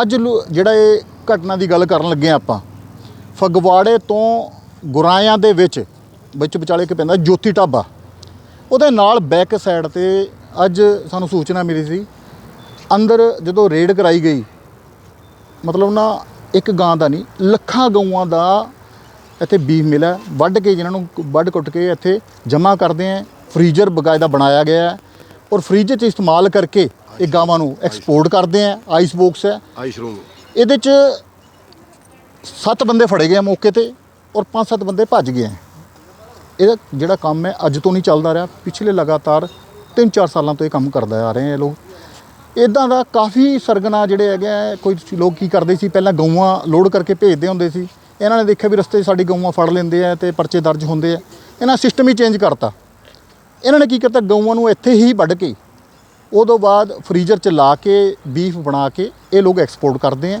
ਅੱਜ ਲੋ- ਜਿਹੜਾ ਇਹ ਘਟਨਾ ਦੀ ਗੱਲ ਕਰਨ ਲੱਗੇ ਹਾਂ ਆਪਾਂ, ਫਗਵਾੜੇ ਤੋਂ ਗੁਰਾਇਆਂ ਦੇ ਵਿੱਚ ਵਿੱਚ ਵਿਚਾਲੇ ਇੱਕ ਪੈਂਦਾ ਜੋਤੀ ਢਾਬਾ। ਉਹਦੇ ਨਾਲ ਬੈਕ ਸਾਈਡ ਤੇ ਅੱਜ ਸਾਨੂੰ ਸੂਚਨਾ ਮਿਲੀ ਸੀ, ਅੰਦਰ ਜਦੋਂ ਰੇਡ ਕਰਾਈ ਗਈ, ਮਤਲਬ ਨਾ ਇੱਕ ਗਾਂ ਦਾ ਨਹੀਂ, ਲੱਖਾਂ ਗਊਆਂ ਦਾ ਇੱਥੇ ਬੀਫ ਮਿਲਿਆ, ਵੱਢ ਕੇ ਜਿਹਨਾਂ ਨੂੰ ਵੱਢ ਕੁੱਟ ਕੇ ਇੱਥੇ ਜਮ੍ਹਾਂ ਕਰਦੇ ਆ ਫਰੀਜ਼ਰ ਬਕਾਇਦਾ ਬਣਾਇਆ ਗਿਆ ਹੈ ਔਰ ਫਰੀਜ਼ਰ 'ਚ ਇਸਤੇਮਾਲ ਕਰਕੇ ਇਹ ਗਾਵਾਂ ਨੂੰ ਐਕਸਪੋਰਟ ਕਰਦੇ ਆ ਆਈਸ ਬਾਕਸ ਹੈ। ਆਈਸ ਰੂਮ ਇਹਦੇ 'ਚ ਸੱਤ ਬੰਦੇ ਫੜੇ ਗਏ ਮੌਕੇ ਤੇ ਔਰ ਪੰਜ ਸੱਤ ਬੰਦੇ ਭੱਜ ਗਏ ਆ। ਇਹਦਾ ਜਿਹੜਾ ਕੰਮ ਹੈ ਅੱਜ ਤੋਂ ਨਹੀਂ ਚੱਲਦਾ ਰਿਹਾ। ਪਿਛਲੇ ਲਗਾਤਾਰ 3-4 ਸਾਲਾਂ ਤੋਂ ਇਹ ਕੰਮ ਕਰਦਾ ਆ ਰਹੇ ਆ ਇਹ ਲੋਕ। ਇਦਾਂ ਦਾ ਕਾਫੀ ਸਰਗਨਾ ਜਿਹੜੇ ਹੈਗੇ ਕੋਈ ਲੋਕ ਕੀ ਕਰਦੇ ਸੀ? ਪਹਿਲਾਂ ਗਊਆਂ ਲੋਡ ਕਰਕੇ ਭੇਜਦੇ ਹੁੰਦੇ ਸੀ। ਇਹਨਾਂ ਨੇ ਦੇਖਿਆ ਵੀ ਰਸਤੇ 'ਚ ਸਾਡੀ ਗਊਆਂ ਫੜ ਲੈਂਦੇ ਆ ਤੇ ਪਰਚੇ ਦਰਜ ਹੁੰਦੇ ਆ। ਇਹਨਾਂ ਸਿਸਟਮ ਹੀ ਚੇਂਜ ਕਰਤਾ। ਇਹਨਾਂ ਨੇ ਕੀ ਕੀਤਾ? ਗਊਆਂ ਨੂੰ ਇੱਥੇ ਹੀ ਵੱਢ ਕੇ ਉਦੋਂ ਬਾਅਦ ਫਰੀਜ਼ਰ 'ਚ ਲਾ ਕੇ ਬੀਫ ਬਣਾ ਕੇ ਇਹ ਲੋਕ ਐਕਸਪੋਰਟ ਕਰਦੇ ਆ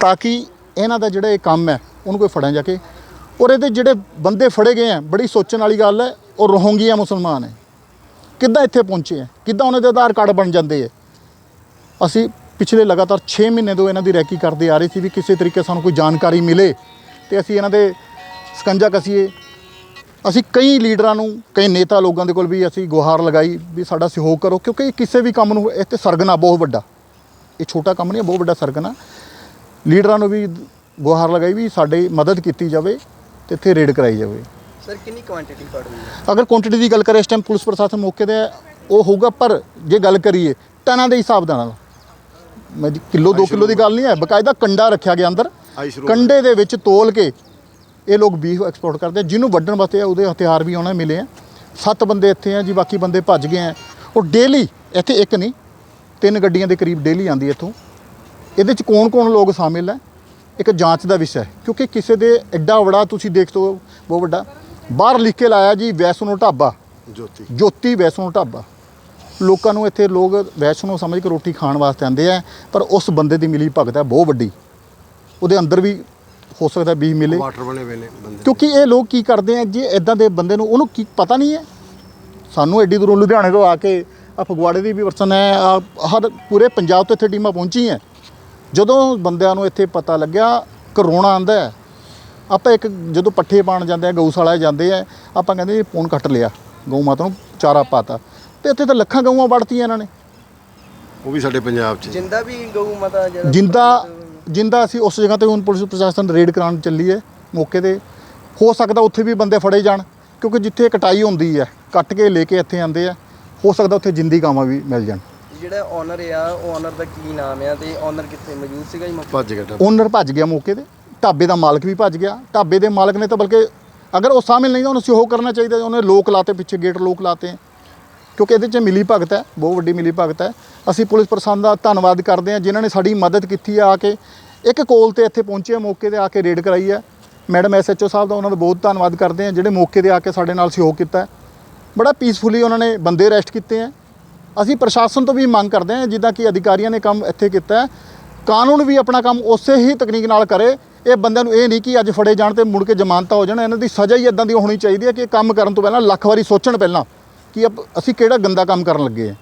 ਤਾਂ ਕਿ ਇਹਨਾਂ ਦਾ ਜਿਹੜਾ ਇਹ ਕੰਮ ਹੈ, ਉਹਨੂੰ ਕੋਈ ਫੜਿਆ ਜਾ ਕੇ। ਔਰ ਇਹਦੇ ਜਿਹੜੇ ਬੰਦੇ ਫੜੇ ਗਏ ਆ, ਬੜੀ ਸੋਚਣ ਵਾਲੀ ਗੱਲ ਹੈ, ਉਹ ਰੋਹਿੰਗੀਆ ਮੁਸਲਮਾਨ ਹੈ। ਕਿੱਦਾਂ ਇੱਥੇ ਪਹੁੰਚੇ ਆ? ਕਿੱਦਾਂ ਉਹਨਾਂ ਦੇ ਆਧਾਰ ਕਾਰਡ ਬਣ ਜਾਂਦੇ ਆ? ਅਸੀਂ ਪਿਛਲੇ ਲਗਾਤਾਰ 6 ਮਹੀਨੇ ਤੋਂ ਇਹਨਾਂ ਦੀ ਰੈਕੀ ਕਰਦੇ ਆ ਰਹੇ ਸੀ ਵੀ ਕਿਸੇ ਤਰੀਕੇ ਸਾਨੂੰ ਕੋਈ ਜਾਣਕਾਰੀ ਮਿਲੇ ਤੇ ਅਸੀਂ ਇਹਨਾਂ ਦੇ ਸਕੰਜਾ ਕਸੀਏ। ਅਸੀਂ ਕਈ ਲੀਡਰਾਂ ਨੂੰ ਕਈ ਨੇਤਾ ਲੋਕਾਂ ਦੇ ਕੋਲ ਵੀ ਅਸੀਂ ਗੁਹਾਰ ਲਗਾਈ ਵੀ ਸਾਡਾ ਸਹਿਯੋਗ ਕਰੋ ਕਿਉਂਕਿ ਇਹ ਕਿਸੇ ਵੀ ਕੰਮ ਨੂੰ ਇੱਥੇ ਸਰਗਨਾ ਬਹੁਤ ਵੱਡਾ। ਇਹ ਛੋਟਾ ਕੰਮ ਨਹੀਂ ਬਹੁਤ ਵੱਡਾ ਸਰਗਨਾ। ਲੀਡਰਾਂ ਨੂੰ ਵੀ ਗੁਹਾਰ ਲਗਾਈ ਵੀ ਸਾਡੀ ਮਦਦ ਕੀਤੀ ਜਾਵੇ ਤੇ ਇੱਥੇ ਰੇਡ ਕਰਾਈ ਜਾਵੇ। ਸਰ ਕਿੰਨੀ ਕੁਆਂਟੀਟੀ ਫੜ ਹੋਈ ਹੈ ਅਗਰ ਕੁਆਂਟੀਟੀ ਦੀ ਗੱਲ ਕਰੇ ਇਸ ਟਾਈਮ ਪੁਲਿਸ ਪ੍ਰਸ਼ਾਸਨ ਮੌਕੇ ਤੇ ਉਹ ਹੋਊਗਾ ਪਰ ਜੇ ਗੱਲ ਕਰੀਏ ਟਨਾਂ ਦੇ ਹਿਸਾਬ ਦੇ ਨਾਲ। ਮੈਂ ਕਿਲੋ 2 ਕਿਲੋ ਦੀ ਗੱਲ ਨਹੀਂ ਹੈ ਬਕਾਇਦਾ ਕੰਡਾ ਰੱਖਿਆ ਗਿਆ ਅੰਦਰ। ਕੰਡੇ ਦੇ ਵਿੱਚ ਤੋਲ ਕੇ ਇਹ ਲੋਕ ਬੀਫ ਐਕਸਪੋਰਟ ਕਰਦੇ ਜਿਹਨੂੰ ਵੱਢਣ ਵਾਸਤੇ ਉਹਦੇ ਹਥਿਆਰ ਵੀ ਉਹਨਾਂ ਮਿਲੇ ਆ। ਸੱਤ ਬੰਦੇ ਇੱਥੇ ਆ ਜੀ ਬਾਕੀ ਬੰਦੇ ਭੱਜ ਗਏ ਆ। ਉਹ ਡੇਲੀ ਇੱਥੇ ਇੱਕ ਨਹੀਂ ਤਿੰਨ ਗੱਡੀਆਂ ਦੇ ਕਰੀਬ ਡੇਲੀ ਆਉਂਦੀ ਇੱਥੋਂ। ਇਹਦੇ ਚ ਕੌਣ-ਕੌਣ ਲੋਕ ਸ਼ਾਮਿਲ ਹੈ ਇੱਕ ਜਾਂਚ ਦਾ ਵਿਸ਼ਾ ਹੈ ਕਿਉਂਕਿ ਕਿਸੇ ਦੇ ਐਡਾ ਵੱਡਾ ਤੁਸੀਂ ਦੇਖ ਤੋ ਬਹੁਤ ਵੱਡਾ। ਬਾਹਰ ਲਿਖ ਕੇ ਲਾਇਆ ਜੀ ਵੈਸ਼ਨੋ ਢਾਬਾ। ਜੋਤੀ। ਜੋਤੀ ਵੈਸ਼ਨੋ ਢਾਬਾ। ਲੋਕਾਂ ਨੂੰ ਇੱਥੇ ਲੋਕ ਵੈਸ਼ਨੋ ਸਮਝ ਕੇ ਰੋਟੀ ਖਾਣ ਵਾਸਤੇ ਆਉਂਦੇ ਆ ਪਰ ਉਸ ਬੰਦੇ ਦੀ ਮਿਲੀ ਭਗਤ ਹੈ ਬਹੁਤ ਵੱਡੀ। ਉਹਦੇ ਅੰਦਰ ਵੀ ਹੋ ਸਕਦਾ ਵੀ ਮਿਲੇ। ਵਾਟਰ ਬਣੇ ਹੋਏ ਨੇ। ਬੰਦੇ ਕਿਉਂਕਿ ਇਹ ਲੋਕ ਕੀ ਕਰਦੇ ਆ ਜੇ ਇਦਾਂ ਦੇ ਬੰਦੇ ਨੂੰ ਉਹਨੂੰ ਕੀ ਪਤਾ ਨਹੀਂ ਹੈ। ਸਾਨੂੰ ਐਡੀ ਦੂਰੋਂ ਲੁਧਿਆਣੇ ਤੋਂ ਆ ਕੇ ਆ ਫਗਵਾੜੇ ਦੀ ਵੀ ਵਰਸਨ ਹੈ ਹਰ ਪੂਰੇ ਪੰਜਾਬ ਤੋਂ ਇੱਥੇ ਟੀਮਾਂ ਪਹੁੰਚੀਆਂ ਜਦੋਂ ਬੰਦਿਆਂ ਨੂੰ ਇੱਥੇ ਪਤਾ ਲੱਗਿਆ ਕਰੋਨਾ ਆਂਦਾ ਹੈ। ਆਪਾਂ ਇੱਕ ਜਦੋਂ ਪੱਠੇ ਪਾਣ ਜਾਂਦੇ ਆ ਗਊਸ਼ਾਲਾ ਜਾਂਦੇ ਆ ਆਪਾਂ ਕਹਿੰਦੇ ਜੀ ਪੌਣ ਕੱਟ ਲਿਆ ਗਊ ਮਾਤਾ ਨੂੰ ਚਾਰਾ ਪਾਤਾ। ਤੇ ਇੱਥੇ ਤਾਂ ਲੱਖਾਂ ਗਊਆਂ ਵੜਤੀਆਂ ਇਹਨਾਂ ਨੇ। ਉਹ ਵੀ ਸਾਡੇ ਪੰਜਾਬ 'ਚ। ਜਿੰਦਾ ਵੀ ਗਊ ਮਾਤਾ ਜਿਹੜਾ ਜਿੰਦਾ ਜਿੰਦਾ ਅਸੀਂ ਉਸ ਜਗ੍ਹਾ ਤੇ ਹੁਣ ਪੁਲਿਸ ਪ੍ਰਸ਼ਾਸਨ ਰੇਡ ਕਰਾਉਣ ਚੱਲੀ ਹੈ ਮੌਕੇ ਤੇ। ਹੋ ਸਕਦਾ ਉੱਥੇ ਵੀ ਬੰਦੇ ਫੜੇ ਜਾਣ ਕਿਉਂਕਿ ਜਿੱਥੇ ਕਟਾਈ ਹੁੰਦੀ ਹੈ ਕੱਟ ਕੇ ਲੈ ਕੇ ਇੱਥੇ ਆਉਂਦੇ ਆ ਹੋ ਸਕਦਾ ਉੱਥੇ ਜਿੰਦੀ ਗਾਵਾਂ ਵੀ ਮਿਲ ਜਾਣ। ਜਿਹੜਾ ਓਨਰ ਆ ਉਹ ਓਨਰ ਦਾ ਕੀ ਨਾਮ ਆ ਤੇ ਓਨਰ ਕਿੱਥੇ ਮੌਜੂਦ ਸੀਗਾ ਜੀ ਮੌਕੇ ਭੱਜ ਗਿਆ ਟੱਪ ਓਨਰ ਭੱਜ ਗਿਆ ਮੌਕੇ ਤੇ ਢਾਬੇ ਦਾ ਮਾਲਕ ਵੀ ਭੱਜ ਗਿਆ। ਢਾਬੇ ਦੇ ਮਾਲਕ ਨੇ ਤਾਂ ਬਲਕਿ ਅਗਰ ਉਹ ਸ਼ਾਮਿਲ ਨਹੀਂ ਤਾਂ ਉਹਨੂੰ ਸਹਿਯੋਗ ਕਰਨਾ ਚਾਹੀਦਾ ਉਹਨੇ ਲੋਕ ਲਾਤੇ ਪਿੱਛੇ ਗੇਟ ਲੋਕ ਲਾਤੇ। ਕਿਉਂਕਿ ਇਹਦੇ 'ਚ ਮਿਲੀ ਭਗਤ ਹੈ, ਬਹੁਤ ਵੱਡੀ ਮਿਲੀ ਭਗਤ ਹੈ। ਅਸੀਂ ਪੁਲਿਸ ਪ੍ਰਸ਼ਾਸਨ ਦਾ ਧੰਨਵਾਦ ਕਰਦੇ ਹਾਂ ਜਿਨ੍ਹਾਂ ਨੇ ਸਾਡੀ ਮਦਦ ਕੀਤੀ ਹੈ ਆ ਕੇ। ਇੱਕ ਕੋਲ ਤੇ ਇੱਥੇ ਪਹੁੰਚੇ ਮੌਕੇ ਤੇ ਆ ਕੇ ਰੇਡ ਕਰਾਈ ਹੈ। ਮੈਡਮ ਐਸਐਚਓ ਸਾਹਿਬ ਦਾ ਉਹਨਾਂ ਦਾ ਬਹੁਤ ਧੰਨਵਾਦ ਕਰਦੇ ਹਾਂ, ਜਿਹੜੇ ਮੌਕੇ ਤੇ ਆ ਕੇ ਸਾਡੇ ਨਾਲ ਸਹਿਯੋਗ ਕੀਤਾ ਬੜਾ ਪੀਸਫੁਲੀ ਉਹਨਾਂ ਨੇ ਬੰਦੇ ਅਰੈਸਟ ਕੀਤੇ ਹੈ। ਅਸੀਂ ਪ੍ਰਸ਼ਾਸਨ ਤੋਂ ਵੀ ਮੰਗ ਕਰਦੇ ਹਾਂ, ਜਿੱਦਾਂ ਕਿ ਅਧਿਕਾਰੀਆਂ ਨੇ ਕੰਮ ਇੱਥੇ ਕੀਤਾ ਕਾਨੂੰਨ ਵੀ ਆਪਣਾ ਕੰਮ ਉਸੇ ਹੀ ਤਕਨੀਕ ਨਾਲ ਕਰੇ। ਇਹ ਬੰਦਿਆਂ ਨੂੰ ਇਹ ਨਹੀਂ ਕਿ ਅੱਜ ਫੜੇ ਜਾਣ ਤੇ ਮੁੜ ਕੇ ਜ਼ਮਾਨਤਾਂ ਹੋ ਜਾਣ। ਇਹਨਾਂ ਦੀ ਸਜ਼ਾ ਹੀ ਇਦਾਂ ਦੀ ਹੋਣੀ ਚਾਹੀਦੀ ਹੈ ਕਿ ਕੰਮ ਕਰਨ ਤੋਂ ਪਹਿਲਾਂ, ਲੱਖ ਵਾਰੀ ਸੋਚਣ ਪਹਿਲਾਂ। ਕਿ ਅਪ- ਅਸੀਂ ਕਿਹੜਾ ਗੰਦਾ ਕੰਮ ਕਰਨ ਲੱਗੇ ਹਾਂ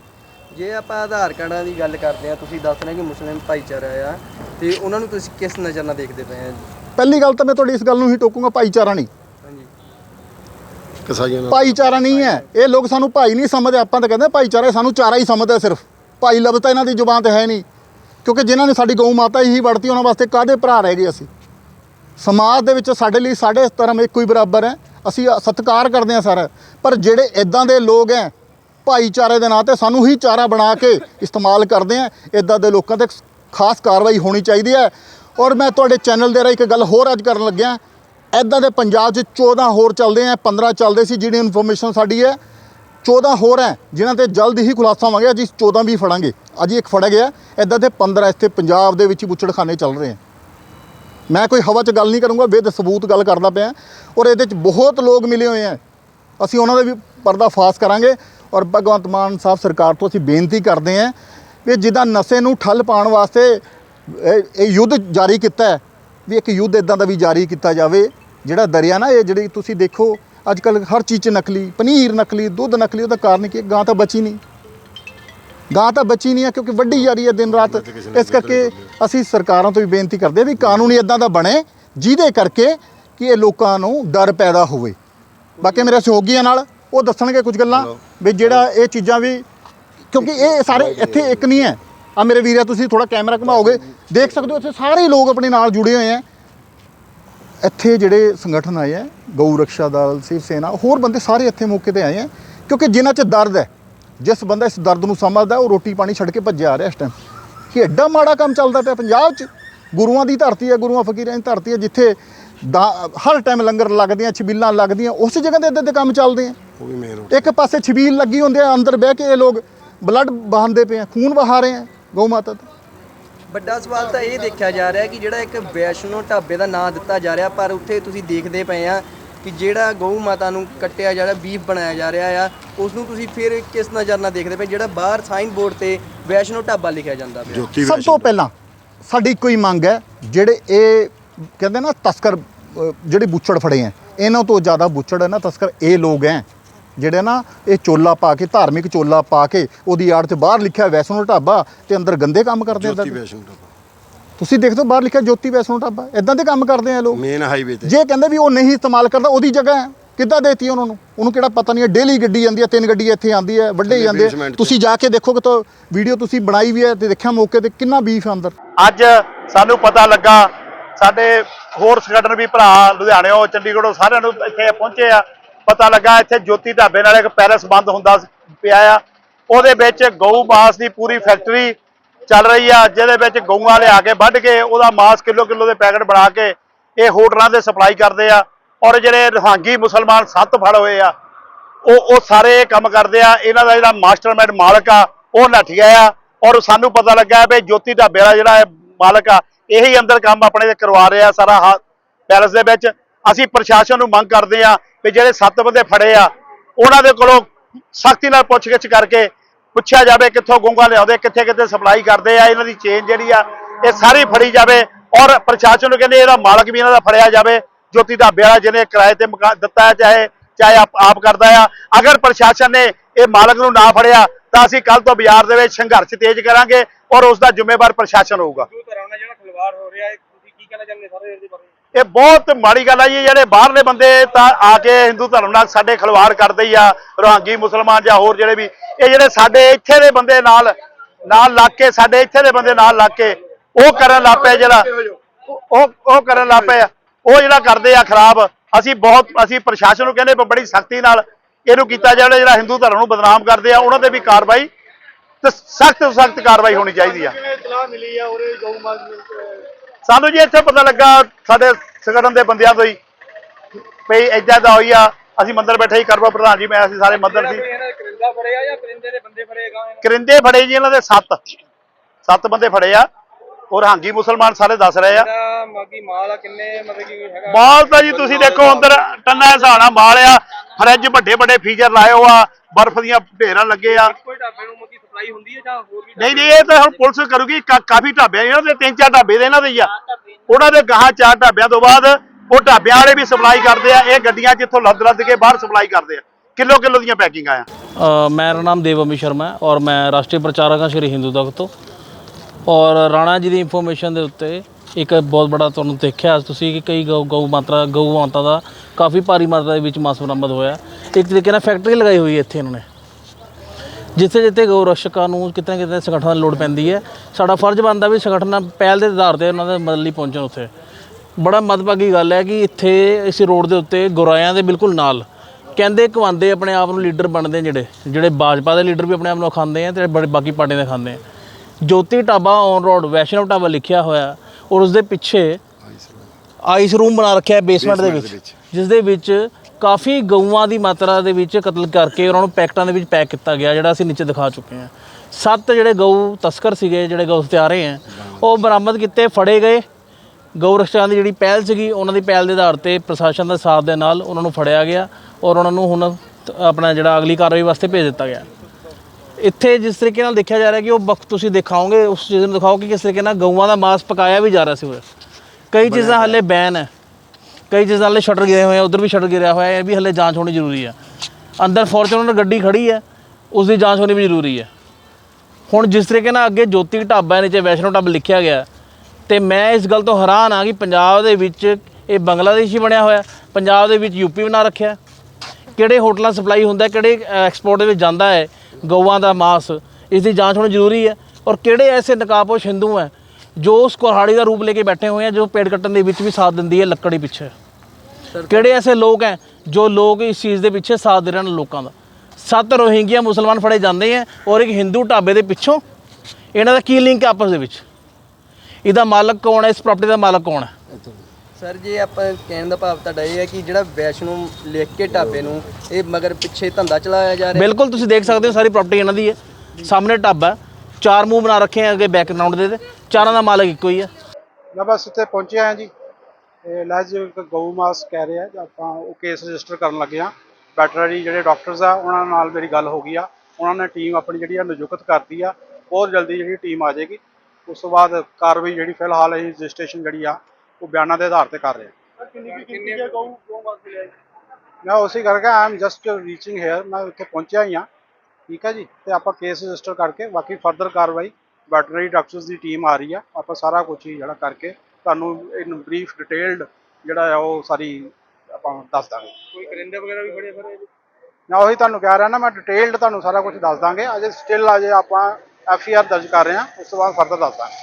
ਜੇ ਆਪਾਂ ਆਧਾਰ ਕਾਰਡਾਂ ਦੀ ਗੱਲ ਕਰਦੇ ਆ ਤੁਸੀਂ ਦੱਸ ਰਹੇ ਕਿ ਮੁਸਲਿਮ ਭਾਈਚਾਰਾ ਆ ਤੇ ਉਹਨਾਂ ਨੂੰ ਤੁਸੀਂ ਕਿਸ ਨਜ਼ਰ ਨਾਲ ਦੇਖਦੇ ਪਏ ਆ ਜੀ ਪਹਿਲੀ ਗੱਲ ਤਾਂ ਮੈਂ ਤੁਹਾਡੀ ਇਸ ਗੱਲ ਨੂੰ ਹੀ ਟੋਕੂੰਗਾ ਭਾਈਚਾਰਾ ਨਹੀਂ। ਹਾਂਜੀ। ਕਸਾਈਆਂ ਨਾਲ ਭਾਈਚਾਰਾ ਨਹੀਂ ਹੈ। ਇਹ ਲੋਕ ਸਾਨੂੰ ਭਾਈ ਨਹੀਂ ਸਮਝਦੇ ਆਪਾਂ ਤਾਂ ਕਹਿੰਦੇ ਭਾਈਚਾਰਾ ਸਾਨੂੰ ਚਾਰਾ ਹੀ ਸਮਝਦਾ ਸਿਰਫ। ਭਾਈ ਲਫ਼ਜ਼ ਤਾਂ ਇਹਨਾਂ ਦੀ ਜ਼ੁਬਾਨ ਤੇ ਹੈ ਨਹੀਂ। ਕਿਉਂਕਿ ਜਿਨ੍ਹਾਂ ਨੇ ਸਾਡੀ ਗਊ ਮਾਤਾ ਹੀ ਵੜਤੀ ਉਹਨਾਂ ਵਾਸਤੇ ਕਾਹਦੇ ਭਰਾ ਰਹਿ ਗਏ ਅਸੀਂ? ਸਮਾਜ ਦੇ ਵਿੱਚ ਸਾਡੇ ਲਈ ਸਾਡੇ ਧਰਮ ਇੱਕੋ ਹੀ ਬਰਾਬਰ ਹੈ। ਅਸੀਂ ਸਤਿਕਾਰ ਕਰਦੇ ਹਾਂ ਸਾਰਾ। ਪਰ ਜਿਹੜੇ ਇਦਾਂ ਦੇ ਲੋਕ ਹੈ, ਭਾਈਚਾਰੇ ਦੇ ਨਾਂ ਤੇ ਸਾਨੂੰ ਹੀ ਚਾਰਾ ਬਣਾ ਕੇ ਇਸਤੇਮਾਲ ਕਰਦੇ ਆ ਇਦਾਂ ਦੇ ਲੋਕਾਂ ਤੇ ਖਾਸ ਕਾਰਵਾਈ ਹੋਣੀ ਚਾਹੀਦੀ ਹੈ। ਔਰ ਮੈਂ ਤੁਹਾਡੇ ਚੈਨਲ ਦੇ ਰਾਹੀਂ ਇੱਕ ਗੱਲ ਹੋਰ ਅੱਜ ਕਰਨ ਲੱਗਿਆ। ਇਦਾਂ ਦੇ ਪੰਜਾਬ 'ਚ 14 ਹੋਰ ਚੱਲਦੇ ਆ 15 ਚੱਲਦੇ ਸੀ ਜਿਹੜੀ ਇਨਫੋਰਮੇਸ਼ਨ ਸਾਡੀ ਹੈ। 14 ਹੋਰ ਹੈ, ਜਿਨ੍ਹਾਂ ਤੇ ਜਲਦ ਹੀ ਖੁਲਾਸਾ ਹੋਵਾਂਗੇ। ਅੱਜ 14 ਵੀ ਫੜਾਂਗੇ। ਅੱਜ ਇੱਕ ਫੜਿਆ ਗਿਆ। ਇਦਾਂ ਦੇ 15 ਇੱਥੇ ਪੰਜਾਬ ਦੇ ਵਿੱਚ ਹੀ ਬੁੱਚੜਖਾਨੇ ਚੱਲ ਰਹੇ ਆ ਮੈਂ ਕੋਈ ਹਵਾ 'ਚ ਗੱਲ ਨਹੀਂ ਕਰੂੰਗਾ ਬੇਦ ਸਬੂਤ ਗੱਲ ਕਰਦਾ ਪਿਆ। ਔਰ ਇਹਦੇ 'ਚ ਬਹੁਤ ਲੋਕ ਮਿਲੇ ਹੋਏ ਆ। ਅਸੀਂ ਉਹਨਾਂ ਦਾ ਵੀ ਪਰਦਾ ਫਾਸ ਕਰਾਂਗੇ। ਔਰ ਭਗਵੰਤ ਮਾਨ ਸਾਹਿਬ ਸਰਕਾਰ ਤੋਂ ਅਸੀਂ ਬੇਨਤੀ ਕਰਦੇ ਹਾਂ ਵੀ ਜਿੱਦਾਂ ਨਸ਼ੇ ਨੂੰ ਠੱਲ ਪਾਉਣ ਵਾਸਤੇ ਇਹ ਯੁੱਧ ਜਾਰੀ ਕੀਤਾ ਵੀ ਇੱਕ ਯੁੱਧ ਇਦਾਂ ਦਾ ਵੀ ਜਾਰੀ ਕੀਤਾ ਜਾਵੇ, ਜਿਹੜਾ ਦਰਿਆ ਨਾ, ਇਹ ਜਿਹੜੀ ਤੁਸੀਂ ਦੇਖੋ ਅੱਜ ਕੱਲ ਹਰ ਚੀਜ਼ 'ਚ ਨਕਲੀ, ਪਨੀਰ ਨਕਲੀ, ਦੁੱਧ ਨਕਲੀ, ਉਹਦਾ ਕਾਰਨ ਕੀ ਹੈ? ਗਾਂ ਤਾਂ ਬਚੀ ਨਹੀਂ। ਗਾਂ ਤਾਂ ਬਚੀ ਨਹੀਂ ਹੈ ਕਿਉਂਕਿ ਵੱਢੀ ਜਾ ਰਹੀ ਹੈ ਦਿਨ ਰਾਤ। ਇਸ ਕਰਕੇ ਅਸੀਂ ਸਰਕਾਰਾਂ ਤੋਂ ਵੀ ਬੇਨਤੀ ਕਰਦੇ ਹਾਂ ਵੀ ਕਾਨੂੰਨ ਇਦਾਂ ਦਾ ਬਣੇ ਜਿਹਦੇ ਕਰਕੇ ਕਿ ਇਹ ਲੋਕਾਂ ਨੂੰ ਡਰ ਪੈਦਾ ਹੋਵੇ। ਬਾਕੀ ਮੇਰੇ ਸਹਿਯੋਗੀਆਂ ਨਾਲ ਉਹ ਦੱਸਣਗੇ ਕੁਝ ਗੱਲਾਂ ਵੀ ਜਿਹੜਾ ਇਹ ਚੀਜ਼ਾਂ ਵੀ ਕਿਉਂਕਿ ਇਹ ਸਾਰੇ ਇੱਥੇ ਇੱਕ ਨਹੀਂ ਹੈ। ਆ ਮੇਰੇ ਵੀਰੇ ਤੁਸੀਂ ਥੋੜਾ ਕੈਮਰਾ ਘੁਮਾਓਗੇ। ਦੇਖ ਸਕਦੇ ਹੋ ਇੱਥੇ ਸਾਰੇ ਲੋਕ ਆਪਣੇ ਨਾਲ ਜੁੜੇ ਹੋਏ ਆ। ਇੱਥੇ ਜਿਹੜੇ ਸੰਗਠਨ ਆਏ ਆ ਗਊ ਰਕਸ਼ਾ ਦਲ ਸਿਵ ਸੇਨਾ ਹੋਰ ਬੰਦੇ ਸਾਰੇ ਇੱਥੇ ਮੌਕੇ ਤੇ ਆਏ ਆ ਕਿਉਂਕਿ ਜਿਨ੍ਹਾਂ 'ਚ ਦਰਦ ਹੈ। ਜਿਸ ਬੰਦਾ ਇਸ ਦਰਦ ਨੂੰ ਸਮਝਦਾ ਉਹ ਰੋਟੀ ਪਾਣੀ ਛੱਡ ਕੇ ਭੱਜਿਆ ਆ ਰਿਹਾ ਇਸ ਟਾਈਮ ਕਿ ਐਡਾ ਮਾੜਾ ਕੰਮ ਚੱਲਦਾ ਪਿਆ ਪੰਜਾਬ 'ਚ। ਗੁਰੂਆਂ ਦੀ ਧਰਤੀ ਹੈ ਗੁਰੂਆਂ ਫਕੀਰਾਂ ਦੀ ਧਰਤੀ ਹੈ ਜਿੱਥੇ ਦਾ- ਹਰ ਟਾਈਮ ਲੰਗਰ ਲੱਗਦੀਆਂ ਛਬੀਲਾਂ ਲੱਗਦੀਆਂ ਉਸ ਜਗ੍ਹਾ ਤੇ ਇੱਦਾਂ ਦੇ ਕੰਮ ਚੱਲਦੇ ਆ। ਉਹ ਵੀ ਮੇਨ ਇੱਕ ਪਾਸੇ ਛਬੀਲ ਲੱਗੀ ਹੁੰਦੀ ਆ ਅੰਦਰ ਬਹਿ ਕੇ ਇਹ ਲੋਕ ਬਲੱਡ ਬਹਾਉਂਦੇ ਪਏ ਆ ਖੂਨ ਵਹਾ ਰਹੇ ਆ ਗਊ ਮਾਤਾ ਦਾ ਵੱਡਾ ਸਵਾਲ ਤਾਂ ਇਹ ਦੇਖਿਆ ਜਾ ਰਿਹਾ ਕਿ ਜਿਹੜਾ ਇੱਕ ਵੈਸ਼ਨੋ ਢਾਬੇ ਦਾ ਨਾਂ ਦਿੱਤਾ ਜਾ ਰਿਹਾ ਪਰ ਉੱਥੇ ਤੁਸੀਂ ਦੇਖਦੇ ਪਏ ਆ ਕਿ ਜਿਹੜਾ ਗਊ ਮਾਤਾ ਨੂੰ ਕੱਟਿਆ ਜਾ ਰਿਹਾ ਬੀਫ ਬਣਾਇਆ ਜਾ ਰਿਹਾ ਆ ਉਸ ਨੂੰ ਤੁਸੀਂ ਫਿਰ ਕਿਸ ਨਜ਼ਰ ਨਾਲ ਦੇਖਦੇ ਪਏ? ਜਿਹੜਾ ਬਾਹਰ ਸਾਈਨ ਬੋਰਡ ਤੇ ਵੈਸ਼ਨੋ ਢਾਬਾ ਲਿਖਿਆ ਜਾਂਦਾ ਪਿਆ। ਜੋਤੀ ਸਭ ਤੋਂ ਪਹਿਲਾਂ ਸਾਡੀ ਕੋਈ ਮੰਗ ਹੈ ਜਿਹੜੇ ਇਹ ਕਹਿੰਦੇ ਨਾ ਤਸਕਰ ਅਹ, ਜਿਹੜੇ ਬੁੱਚੜ ਫੜੇ ਆ ਇਹਨਾਂ ਤੋਂ ਜ਼ਿਆਦਾ ਬੁੱਚੜ ਹੈ ਨਾ ਤਸਕਰ ਇਹ ਲੋਕ ਹੈ ਜਿਹੜੇ ਨਾ ਇਹ ਚੋਲਾ ਪਾ ਕੇ ਧਾਰਮਿਕ ਚੋਲਾ ਪਾ ਕੇ ਉਹਦੀ ਆੜ 'ਚ ਬਾਹਰ ਲਿਖਿਆ ਵੈਸ਼ਨੋ ਢਾਬਾ ਤੇ ਅੰਦਰ ਗੰਦੇ ਕੰਮ ਕਰਦੇ ਆ ਜੋਤੀ। ਵੈਸ਼ਨੋ ਤੁਸੀਂ ਦੇਖਦੇ ਹੋ ਬਾਹਰ ਲਿਖਿਆ ਜੋਤੀ ਵੈਸ਼ਨੋ ਢਾਬਾ ਇਦਾਂ ਦੇ ਕੰਮ ਕਰਦੇ ਆ ਲੋਕ। ਮੇਨ ਹਾਈਵੇ ਤੇ। ਜੇ ਕਹਿੰਦੇ ਵੀ ਉਹ ਨਹੀਂ ਇਸਤੇਮਾਲ ਕਰਦਾ ਉਹਦੀ ਜਗ੍ਹਾ ਹੈ। ਕਿੱਦਾਂ ਦੇਤੀ ਉਹਨਾਂ ਨੂੰ? ਉਹਨੂੰ ਕਿਹੜਾ ਪਤਾ ਨਹੀਂ ਹੈ। ਡੇਲੀ ਗੱਡੀ ਜਾਂਦੀ ਹੈ ਤਿੰਨ ਗੱਡੀ ਇੱਥੇ ਆਂਦੀ ਹੈ ਵੱਡੇ ਜਾਂਦੇ ਆ। ਤੁਸੀਂ ਜਾ ਕੇ ਦੇਖੋਗੇ ਤਾਂ ਵੀਡੀਓ ਤੁਸੀਂ ਬਣਾਈ ਵੀ ਹੈ ਤੇ ਦੇਖਿਆ ਮੌਕੇ ਤੇ ਕਿੰਨਾ ਬੀਫ ਹੈ ਅੰਦਰ। ਅੱਜ ਸਾਨੂੰ ਪਤਾ ਲੱਗਾ ਸਾਡੇ ਹੋਰ ਸੰਗਠਨ ਵੀ ਭਰਾ ਲੁਧਿਆਣਿਓਂ ਚੰਡੀਗੜ੍ਹੋਂ ਸਾਰਿਆਂ ਨੂੰ ਇੱਥੇ ਪਹੁੰਚੇ ਆ। ਪਤਾ ਲੱਗਾ ਇੱਥੇ ਜੋਤੀ ਢਾਬੇ ਨਾਲ ਇੱਕ ਪੈਲਸ ਬੰਦ ਹੁੰਦਾ ਸੀ- ਪਿਆ ਆ। ਉਹਦੇ ਵਿੱਚ ਗਊ ਮਾਸ ਦੀ ਪੂਰੀ ਫੈਕਟਰੀ ਚੱਲ ਰਹੀ ਆ ਜਿਹਦੇ ਵਿੱਚ ਗਊਆਂ ਲਿਆ ਕੇ ਵੱਢ ਕੇ ਉਹਦਾ ਮਾਸ ਕਿਲੋ ਕਿਲੋ ਦੇ ਪੈਕਟ ਬਣਾ ਕੇ ਇਹ ਹੋਟਲਾਂ ਦੇ ਸਪਲਾਈ ਕਰਦੇ ਆ। ਔਰ ਜਿਹੜੇ ਰਹਾਂਗੀ ਮੁਸਲਮਾਨ ਸੱਤ ਫੜ ਹੋਏ ਆ, ਉਹ ਉਹ ਸਾਰੇ ਇਹ ਕੰਮ ਕਰਦੇ ਆ, ਇਹਨਾਂ ਦਾ ਜਿਹੜਾ ਮਾਸਟਰਮਾਈਂਡ ਮਾਲਕ ਆ, ਉਹ ਨੱਠ ਗਿਆ ਆ, ਔਰ ਸਾਨੂੰ ਪਤਾ ਲੱਗਾ ਵੀ ਜੋਤੀ ਢਾਬੇ ਦਾ ਜਿਹੜਾ ਇਹ ਮਾਲਕ ਆ, ਇਹੀ ਅੰਦਰ ਕੰਮ ਆਪਣੇ ਤੇ ਕਰਵਾ ਰਿਹਾ ਸਾਰਾ ਹਾ- ਪੈਲਸ ਦੇ ਵਿੱਚ। ਅਸੀਂ ਪ੍ਰਸ਼ਾਸਨ ਨੂੰ ਮੰਗ ਕਰਦੇ ਆ ਵੀ ਜਿਹੜੇ ਸੱਤ ਬੰਦੇ ਫੜੇ ਆ, ਉਹਨਾਂ ਦੇ ਕੋਲੋਂ ਸਖਤੀ ਨਾਲ ਪੁੱਛਗਿੱਛ ਕਰਕੇ ਪੁੱਛਿਆ ਜਾਵੇ ਕਿੱਥੋਂ ਗੁੰਗਾ ਲਿਆਉਂਦੇ, ਕਿੱਥੇ ਕਿੱਥੇ ਸਪਲਾਈ ਕਰਦੇ ਆ, ਇਹਨਾਂ ਦੀ ਚੇਨ ਜਿਹੜੀ ਆ, ਇਹ ਸਾਰੀ ਫੜੀ ਜਾਵੇ, ਔਰ ਪ੍ਰਸ਼ਾਸਨ ਨੂੰ ਕਹਿੰਦੇ ਇਹਦਾ ਮਾਲਕ ਵੀ ਇਹਨਾਂ ਦਾ ਫੜਿਆ ਜਾਵੇ। ਜੋਤੀ ਢਾਬੇ ਵਾਲਾ ਜਿਹਨੇ ਕਿਰਾਏ ਤੇ ਮਕਾਨ ਦਿੱਤਾ ਹੈ ਚਾਹੇ ਚਾਹੇ ਆਪ ਆਪ ਕਰਦਾ ਆ। ਅਗਰ ਪ੍ਰਸ਼ਾਸਨ ਨੇ ਇਹ ਮਾਲਕ ਨੂੰ ਨਾ ਫੜਿਆ ਤਾਂ ਅਸੀਂ ਕੱਲ ਤੋਂ ਬਾਜ਼ਾਰ ਦੇ ਵਿੱਚ ਸੰਘਰਸ਼ ਤੇਜ਼ ਕਰਾਂਗੇ ਔਰ ਉਸ ਦਾ ਜ਼ਿੰਮੇਵਾਰ ਪ੍ਰਸ਼ਾਸਨ ਹੋਊਗਾ। ਇਹ ਬਹੁਤ ਮਾੜੀ ਗੱਲ ਆ ਜੀ ਜਿਹੜੇ ਬਾਹਰਲੇ ਬੰਦੇ ਤਾਂ ਆ ਕੇ ਹਿੰਦੂ ਧਰਮ ਨਾਲ ਸਾਡੇ ਖਿਲਵਾੜ ਕਰਦੇ ਹੀ ਆ ਰੋਹਾਂਗੀ ਮੁਸਲਮਾਨ ਜਾਂ ਹੋਰ ਜਿਹੜੇ ਵੀ ਇਹ ਜਿਹੜੇ ਸਾਡੇ ਇੱਥੇ ਦੇ ਬੰਦੇ ਨਾਲ ਨਾਲ ਲੱਗ ਕੇ ਸਾਡੇ ਇੱਥੇ ਦੇ ਬੰਦੇ ਨਾਲ ਲੱਗ ਕੇ ਉਹ ਕਰਨ ਲੱਗ ਪਏ ਜਿਹੜਾ ਉਹ ਉਹ ਕਰਨ ਲੱਗ ਪਏ ਆ। ਉਹ ਜਿਹੜਾ ਕਰਦੇ ਆ ਖਰਾਬ ਅਸੀਂ ਬਹੁਤ ਅਸੀਂ ਪ੍ਰਸ਼ਾਸਨ ਨੂੰ ਕਹਿੰਦੇ ਬੜੀ ਸਖਤੀ ਨਾਲ ਇਹਨੂੰ ਕੀਤਾ ਜਾਵੇ ਜਿਹੜਾ ਹਿੰਦੂ ਧਰਮ ਨੂੰ ਬਦਨਾਮ ਕਰਦੇ ਆ ਉਹਨਾਂ ਤੇ ਵੀ ਕਾਰਵਾਈ ਤੇ ਸਖਤ ਤੋਂ ਸਖਤ ਕਾਰਵਾਈ ਹੋਣੀ ਚਾਹੀਦੀ ਆ। ਸਾਨੂੰ ਜੀ ਇੱਥੇ ਪਤਾ ਲੱਗਾ ਸਾਡੇ ਸੰਗਠਨ ਦੇ ਬੰਦਿਆਂ ਤੋਂ ਹੀ ਵੀ ਏਦਾਂ ਦਾ ਹੋਈ ਆ ਅਸੀਂ ਮੰਦਰ ਬੈਠੇ ਹੀ ਕਰਵਾ ਪ੍ਰਧਾਨ ਜੀ ਮੈਂ ਅਸੀਂ ਸਾਰੇ ਮੰਦਰ ਸੀ। ਕਰਿੰਦਾ ਫੜਿਆ ਜਾਂ ਕਰਿੰਦੇ ਦੇ ਬੰਦੇ ਫੜੇਗਾ ਕਰਿੰਦੇ ਫੜੇ ਜੀ ਇਹਨਾਂ ਦੇ ਸੱਤ। ਸੱਤ ਬੰਦੇ ਫੜੇ ਆ ਔਰ ਹਾਂਗੀ ਮੁਸਲਮਾਨ ਸਾਰੇ ਦੱਸ ਰਹੇ ਆ। ਜਿਹੜਾ ਮਾਗੀ ਮਾਲ ਆ ਕਿੰਨੇ ਮਤਲਬ ਕਿ ਹੈਗਾ ਮਾਲ ਤਾਂ ਜੀ ਤੁਸੀਂ ਦੇਖੋ ਅੰਦਰ ਟੰਨਾ ਹਿਸਾਬ ਨਾਲ ਮਾਲ ਆ ਫਰਿੱਜ ਵੱਡੇ ਵੱਡੇ ਫੀਚਰ ਲਾਏ ਹੋ ਆ ਬਰਫ਼ ਦੀਆਂ ਢੇਰਾਂ ਲੱਗੇ ਆ ਕੋਈ ਢਾਬੇ ਨੂੰ ਮੱਕੀ ਸਪਲਾਈ ਹੁੰਦੀ ਹੈ ਜਾਂ ਹੋਰ ਵੀ ਨਹੀਂ ਨਹੀਂ ਇਹ ਤਾਂ ਹੁਣ ਪੁਲਿਸ ਕਰੂਗੀ ਕਾ- ਕਾਫੀ ਢਾਬੇ ਆ ਇਹਨਾਂ ਦੇ ਤਿੰਨ ਚਾਰ ਢਾਬੇ ਦੇ ਇਹਨਾਂ ਦੇ ਹੀ ਆ ਉਹਨਾਂ ਦੇ ਗਾਹਾਂ ਚਾਰ ਢਾਬਿਆਂ ਤੋਂ ਬਾਅਦ ਉਹ ਢਾਬਿਆਂ ਵਾਲੇ ਵੀ ਸਪਲਾਈ ਕਰਦੇ ਆ ਇਹ ਗੱਡੀਆਂ ਜਿੱਥੋਂ ਲੱਦ ਲੱਦ ਕੇ ਬਾਹਰ ਸਪਲਾਈ ਕਰਦੇ ਆ ਕਿਲੋ ਕਿਲੋ ਦੀਆਂ ਪੈਕਿੰਗਾਂ ਆ अ, मेरा नाम देवमी शर्मा है और मैं राष्ट्रीय प्रचारक ਹਾਂ ਸ਼੍ਰੀ ਹਿੰਦੂ ਤਖਤ ਤੋਂ ਔਰ ਰਾਣਾ ਜੀ ਦੀ ਇਨਫੋਰਮੇਸ਼ਨ ਦੇ ਉੱਤੇ ਇੱਕ ਬਹੁਤ ਬੜਾ ਤੁਹਾਨੂੰ ਦੇਖਿਆ, ਤੁਸੀਂ ਕਿ ਕਈ ਗਊ ਗਊ ਮਾਤਰਾ, ਗਊ ਮਾਤਾ ਦਾ ਕਾਫੀ ਭਾਰੀ ਮਾਤਰਾ ਦੇ ਵਿੱਚ ਮਾਸ ਬਰਾਮਦ ਹੋਇਆ। ਇੱਕ ਤਰੀਕੇ ਨਾਲ ਫੈਕਟਰੀ ਲਗਾਈ ਹੋਈ ਹੈ ਇੱਥੇ ਇਹਨਾਂ ਨੇ। ਜਿੱਥੇ ਜਿੱਥੇ ਗਊ ਰਕਸ਼ਕਾਂ ਨੂੰ ਕਿਤੇ ਨਾ ਕਿਤੇ ਸੰਗਠਨਾਂ ਦੀ ਲੋੜ ਪੈਂਦੀ ਹੈ। ਸਾਡਾ ਫਰਜ਼ ਬਣਦਾ ਵੀ ਸੰਗਠਨ ਪਹਿਲ ਦੇ ਆਧਾਰ ਤੇ ਉਹਨਾਂ ਦੇ ਮਦਦ ਲਈ ਪਹੁੰਚਣ ਉੱਥੇ। ਬੜਾ ਮਦਭਾਗੀ ਗੱਲ ਹੈ ਕਿ ਇੱਥੇ ਇਸ ਰੋਡ ਦੇ ਉੱਤੇ ਗੁਰਾਇਆਂ ਦੇ ਬਿਲਕੁਲ ਨਾਲ ਕਹਿੰਦੇ ਕਵਾਂਦੇ ਆਪਣੇ ਆਪ ਨੂੰ ਲੀਡਰ ਬਣਦੇ ਜਿਹੜੇ ਜਿਹੜੇ ਭਾਜਪਾ ਦੇ ਲੀਡਰ ਵੀ ਆਪਣੇ ਆਪ ਨੂੰ ਖਾਂਦੇ ਆ ਤੇ ਬੜੇ ਬਾਕੀ ਪਾਰਟੀਆਂ ਦੇ ਖਾਂਦੇ ਆ। ਜੋਤੀ ਢਾਬਾ ਔਨ ਰੋਡ ਵੈਸ਼ਨਵ ਢਾਬਾ ਲਿਖਿਆ ਹੋਇਆ। ਔਰ ਉਸ ਦੇ ਪਿੱਛੇ ਆਈਸ ਰੂਮ ਬਣਾ ਰੱਖਿਆ ਹੈ ਬੇਸਮੈਂਟ ਦੇ ਵਿੱਚ ਜਿਸ ਦੇ ਵਿੱਚ। ਕਾਫੀ ਗਊਆਂ ਦੀ ਮਾਤਰਾ ਦੇ ਵਿੱਚ ਕਤਲ ਕਰਕੇ ਉਹਨਾਂ ਨੂੰ ਪੈਕਟਾਂ ਦੇ ਵਿੱਚ ਪੈਕ ਕੀਤਾ ਗਿਆ ਜਿਹੜਾ ਅਸੀਂ ਨੀਚੇ ਦਿਖਾ ਚੁੱਕੇ ਹਾਂ। ਸੱਤ ਜਿਹੜੇ ਗਊ ਤਸਕਰ ਸੀਗੇ ਜਿਹੜੇ ਗਊ ਹਤਿਆਰੇ ਹੈ ਉਹ ਬਰਾਮਦ ਕੀਤੇ ਫੜੇ ਗਏ। ਗਊ ਰਕਸ਼ਕਾਂ ਦੀ ਜਿਹੜੀ ਪਹਿਲ ਸੀਗੀ ਉਹਨਾਂ ਦੀ ਪਹਿਲ ਦੇ ਆਧਾਰ ਤੇ ਪ੍ਰਸ਼ਾਸਨ ਦਾ ਸਾਥ ਦੇ ਨਾਲ ਉਹਨਾਂ ਨੂੰ ਫੜਿਆ ਗਿਆ ਔਰ ਉਹਨਾਂ ਨੂੰ ਹੁਣ ਆਪਣਾ ਜਿਹੜਾ ਅਗਲੀ ਕਾਰਵਾਈ ਵਾਸਤੇ ਭੇਜ ਦਿੱਤਾ ਗਿਆ। ਇੱਥੇ ਜਿਸ ਤਰੀਕੇ ਨਾਲ ਦੇਖਿਆ ਜਾ ਰਿਹਾ ਕਿ ਉਹ ਵਕਤ ਤੁਸੀਂ ਦਿਖਾਓਗੇ ਉਸ ਚੀਜ਼ ਨੂੰ ਦਿਖਾਓ ਕਿ ਕਿਸ ਤਰੀਕੇ ਨਾਲ ਗਊਆਂ ਦਾ ਮਾਸ ਪਕਾਇਆ ਵੀ ਜਾ ਰਿਹਾ ਸੀ ਉਰੇ। ਕਈ ਚੀਜ਼ਾਂ ਹਲੇ ਬੈਨ ਹੈ। ਕਈ ਚੀਜ਼ਾਂ ਹਲੇ ਸ਼ਟਰ ਗਿਰੇ ਹੋਏ ਆ ਉਧਰ ਵੀ ਸ਼ਟਰ ਗਿਰਿਆ ਹੋਇਆ ਹੈ ਇਹ ਵੀ ਹਲੇ ਜਾਂਚ ਹੋਣੀ ਜ਼ਰੂਰੀ ਹੈ। ਅੰਦਰ ਫੋਰਚੂਨਰ ਗੱਡੀ ਖੜੀ ਹੈ ਉਸ ਦੀ ਜਾਂਚ ਹੋਣੀ ਵੀ ਜ਼ਰੂਰੀ ਹੈ। ਹੁਣ ਜਿਸ ਤਰੀਕੇ ਨਾਲ ਅੱਗੇ ਜੋਤੀ ਢਾਬਾ ਨੇ ਚ ਵੈਸ਼ਨੋ ਢਾਬਾ ਲਿਖਿਆ ਗਿਆ ਤੇ ਮੈਂ ਇਸ ਗੱਲ ਤੋਂ ਹੈਰਾਨ ਆ ਕਿ ਪੰਜਾਬ ਦੇ ਵਿੱਚ ਇਹ ਬੰਗਲਾਦੇਸ਼ ਬਣਿਆ ਹੋਇਆ ਪੰਜਾਬ ਦੇ ਵਿੱਚ ਯੂਪੀ ਬਣਾ ਰੱਖਿਆ ਕਿਹੜੇ ਹੋਟਲਾਂ ਸਪਲਾਈ ਹੁੰਦਾ ਕਿਹੜੇ ਐਕਸਪੋਰਟ ਦੇ ਵਿੱਚ ਜਾਂਦਾ ਹੈ ਗਊਆਂ ਦਾ ਮਾਸ ਇਸ ਦੀ ਜਾਂਚ ਹੋਣੀ ਜ਼ਰੂਰੀ ਹੈ। ਔਰ ਕਿਹੜੇ ਐਸੇ ਨਕਾਬਪੋਸ਼ ਹਿੰਦੂ ਹੈ ਜੋ ਉਸ ਕੁਹਾੜੀ ਦਾ ਰੂਪ ਲੈ ਕੇ ਬੈਠੇ ਹੋਏ ਆ ਜੋ ਪੇੜ ਕੱਟਣ ਦੇ ਵਿੱਚ ਵੀ ਸਾਥ ਦਿੰਦੀ ਹੈ ਲੱਕੜੀ ਪਿੱਛੇ? ਕਿਹੜੇ ਐਸੇ ਲੋਕ ਹੈ ਜੋ ਲੋਕ ਇਸ ਚੀਜ਼ ਦੇ ਪਿੱਛੇ ਸਾਥ ਦੇ ਰਹੇ ਹਨ ਲੋਕਾਂ ਦਾ? ਸੱਤ ਰੋਹਿੰਗੀਆ ਮੁਸਲਮਾਨ ਫੜੇ ਜਾਂਦੇ ਹੈ ਔਰ ਇੱਕ ਹਿੰਦੂ ਢਾਬੇ ਦੇ ਪਿੱਛੋਂ ਇਹਨਾਂ ਦਾ ਕੀ ਲਿੰਕ ਆਪਸ ਦੇ ਵਿੱਚ? ਇਹਦਾ ਮਾਲਕ ਕੌਣ ਹੈ? ਇਸ ਪ੍ਰਾਪਰਟੀ ਦਾ ਮਾਲਕ ਕੌਣ ਹੈ? ਸਰ ਜੇ ਆਪਾਂ ਕਹਿਣ ਦਾ ਭਾਵ ਤੁਹਾਡਾ ਇਹ ਹੈ ਕਿ ਜਿਹੜਾ ਵੈਸ਼ਨੂ ਲਿਖ ਕੇ ਢਾਬੇ ਨੂੰ ਇਹ ਮਗਰ ਪਿੱਛੇ ਧੰਦਾ ਚਲਾਇਆ ਜਾ ਰਿਹਾ ਬਿਲਕੁਲ ਤੁਸੀਂ ਦੇਖ ਸਕਦੇ ਹੋ ਸਾਰੀ ਪ੍ਰਾਪਰਟੀ ਇਹਨਾਂ ਦੀ ਹੈ। ਸਾਹਮਣੇ ਢਾਬਾ ਹੈ, ਚਾਰ ਮੂੰਹ ਬਣਾ ਰੱਖੇ ਆ ਅੱਗੇ ਬੈਕਗ੍ਰਾਉਂਡ ਦੇ ਤੇ। ਚਾਰਾਂ ਦਾ ਮਾਲਕ ਇੱਕੋ ਹੀ ਹੈ ਮੈਂ ਬਸ ਇੱਥੇ ਪਹੁੰਚਿਆ ਹਾਂ ਜੀ। ਇਹ ਲੈਜ ਇੱਕ ਗਊ ਮਾਸ ਕਹਿ ਰਿਹਾ ਆਪਾਂ ਉਹ ਕੇਸ ਰਜਿਸਟਰ ਕਰਨ ਲੱਗੇ ਆ ਵੈਟਰਨਰੀ ਜਿਹੜੇ ਡਾਕਟਰਸ ਆ ਉਹਨਾਂ ਨਾਲ ਮੇਰੀ ਗੱਲ ਹੋ ਗਈ ਆ। ਉਹਨਾਂ ਨੇ ਟੀਮ ਆਪਣੀ ਜਿਹੜੀ ਆ ਨਿਯੁਕਤ ਕਰਤੀ ਆ। ਬਹੁਤ ਜਲਦੀ ਜਿਹੜੀ ਟੀਮ ਆ ਜਾਏਗੀ। ਉਸ ਤੋਂ ਬਾਅਦ ਕਾਰਵਾਈ ਜਿਹੜੀ ਫਿਲਹਾਲ ਅਸੀਂ ਰਜਿਸਟ੍ਰੇਸ਼ਨ ਜਿਹੜੀ ਆ ਉਹ ਬਿਆਨਾਂ ਦੇ ਆਧਾਰ ਤੇ ਕਰ ਰਹੇ। ਹਾਂ ਮੈਂ ਉਸੇ ਕਰਕੇ I am just reaching here ਮੈਂ ਉੱਥੇ ਪਹੁੰਚਿਆ ਹੀ ਆ ਠੀਕ ਹੈ ਜੀ? ਤੇ ਆਪਾਂ ਕੇਸ ਰਜਿਸਟਰ ਕਰਕੇ ਬਾਕੀ ਫਰਦਰ ਕਾਰਵਾਈ ਵੈਟਰਨਰੀ ਡਾਕਟਰਸ ਦੀ ਟੀਮ ਆ ਰਹੀ ਆ। ਆਪਾਂ ਸਾਰਾ ਕੁਝ ਹੀ ਜਿਹੜਾ ਕਰਕੇ ਤੁਹਾਨੂੰ ਇਨ ਬਰੀਫ ਡਿਟੇਲਡ ਜਿਹੜਾ ਆ ਉਹ ਸਾਰੀ ਆਪਾਂ ਦੱਸ ਦਾਂਗੇ। ਕੋਈ ਕਰਿੰਦੇ ਵਗੈਰਾ ਵੀ ਖੜੇ ਫਿਰ ਮੈਂ ਉਹੀ ਤੁਹਾਨੂੰ ਕਹਿ ਰਿਹਾ ਨਾ ਮੈਂ ਡਿਟੇਲਡ ਤੁਹਾਨੂੰ ਸਾਰਾ ਕੁਝ ਦੱਸ ਦਾਂਗੇ। ਅਜੇ ਸਟਿਲ ਅਜੇ ਆਪਾਂ ਐਫ ਆਈ ਆਰ ਦਰਜ ਕਰ ਰਹੇ ਹਾਂ ਉਸ ਤੋਂ ਬਾਅਦ ਫਰਦਰ ਦੱਸ ਦਾਂਗੇ।